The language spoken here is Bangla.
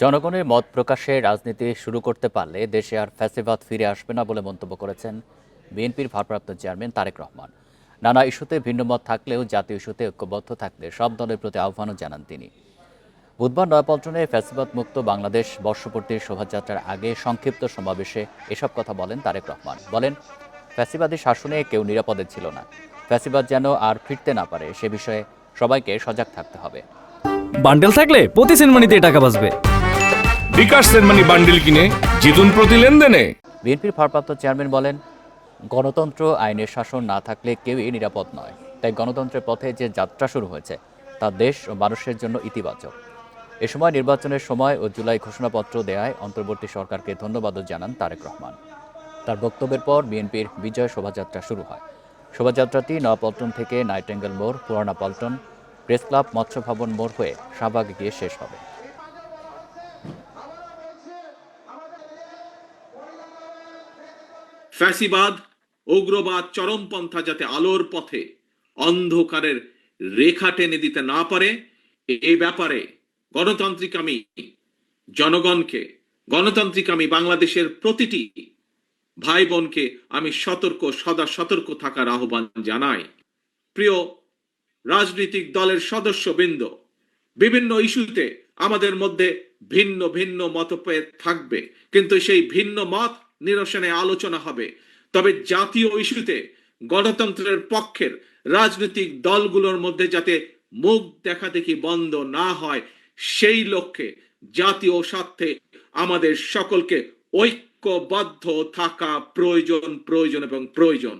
জনগণের মত প্রকাশে রাজনীতি শুরু করতে পারলে দেশে আর ফ্যাসিবাদ ফিরে আসবে না বলে মন্তব্য করেছেন বিএনপির ভারপ্রাপ্ত চেয়ারম্যান তারেক রহমান। নানা ইস্যুতে ভিন্ন মত থাকলেও জাতীয় ইস্যুতে ঐক্যবদ্ধ থাকতে সব দলের প্রতি আহ্বানও জানান তিনি। বুধবার নয়াপল্টনে ফ্যাসিবাদ মুক্ত বাংলাদেশ বর্ষপূর্তির শোভাযাত্রার আগে সংক্ষিপ্ত সমাবেশে এসব কথা বলেন তারেক রহমান। বলেন, ফ্যাসিবাদী শাসনে কেউ নিরাপদে ছিল না। ফ্যাসিবাদ যেন আর ফিরতে না পারে সে বিষয়ে সবাইকে সজাগ থাকতে হবে। বান্ডেল থাকলে প্রতি সেনমানিতে টাকা বাঁচবে। বিকাশ সেনমানি বান্ডিল কিনে জিতুন প্রতি লেনদেনে। বিএনপির ভারপ্রাপ্ত চেয়ারম্যান বলেন, গণতন্ত্র আইনের শাসন না থাকলে কেউই নিরাপদ নয়। তাই গণতন্ত্রের পথে যে যাত্রা শুরু হয়েছে, তা দেশ ও মানুষের জন্য ইতিবাচক। এ সময় নির্বাচনের সময় ও জুলাই ঘোষণাপত্র দেয়ায় অন্তর্বর্তী সরকারকে ধন্যবাদও জানান তারেক রহমান। তার বক্তব্যের পর বিএনপির বিজয় শোভাযাত্রা শুরু হয়। শোভাযাত্রাটি নয়াপল্টন থেকে নাইটেঙ্গেল মোড় পুরানা পল্টন প্রেস ক্লাব মৎস্য ভবন মোড় হয়ে শাহবাগে গিয়ে শেষ হবে। ফ্যাসিবাদ, উগ্রবাদ, চরমপন্থা যাতে আলোর পথে অন্ধকারের রেখা টেনে দিতে না পারে এই ব্যাপারে গণতান্ত্রিক আমি জনগণকে, গণতান্ত্রিক আমি বাংলাদেশের প্রতিটি ভাই বোনকে আমি সতর্ক, সদা সতর্ক থাকার আহ্বান জানাই। প্রিয় রাজনৈতিক দলের সদস্যবৃন্দ, বিভিন্ন ইস্যুতে আমাদের মধ্যে ভিন্ন ভিন্ন মতভেদ থাকবে, কিন্তু সেই ভিন্ন মত নিরসনে আলোচনা হবে। তবে জাতীয় ইস্যুতে গণতন্ত্রের পক্ষের রাজনৈতিক দলগুলোর মধ্যে যাতে মুখ দেখা দেখি বন্ধ না হয়, সেই লক্ষ্যে জাতীয় স্বার্থে আমাদের সকলকে ঐক্যবদ্ধ থাকা প্রয়োজন প্রয়োজন এবং প্রয়োজন।